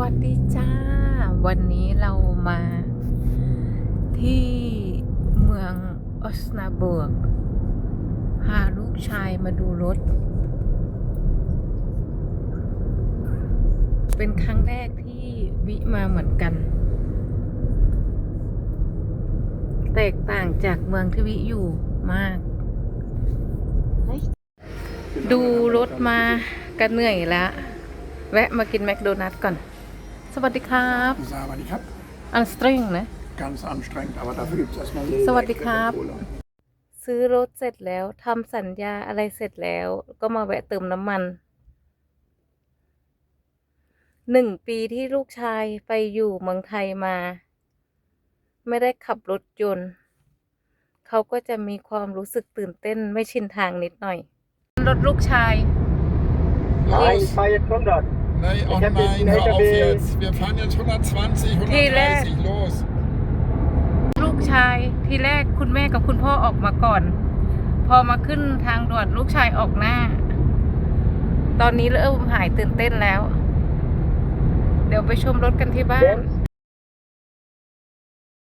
วัสดีจ้า วันนี้เรามาที่เมืองออสนาเบิร์กพาลูกชายมาดูรถ เป็นครั้งแรกที่วิมาเหมือนกัน แตกต่างจากเมืองที่วิอยู่มาก ดูรถมากันเหนื่อยแล้ว แวะมากินแมคโดนัลด์ก่อน วัสดีครับ Aber ich habe อันสตริงนะ ganz anstrengend, aber dafür gibt es erstmal สวัสดีครับ Cola. ซื้อรถเสร็จแล้วทำสัญญาอะไรเสร็จแล้ว ก็มาแวะเติมน้ำมัน หนึ่งปีที่ลูกชายไปอยู่เมืองไทยมา ไม่ได้ขับรถยนต์ เขาก็จะมีความรู้สึกตื่นเต้นไม่ชินทางนิดหน่อย รถลูกชาย Nein, ich fahre jetzt 100. Nee, oh Ich hab nein, den hör auf LKW. jetzt. Wir fahren jetzt 120, Tele. 130, los. ลูกชายทีแรกคุณแม่กับคุณพ่อออกมาก่อน พอมาขึ้นทางด่วนลูกชายออกหน้า ตอนนี้เริ่มหายตื่นเต้นแล้ว เดี๋ยวไปชมรถกันที่บ้าน Jens,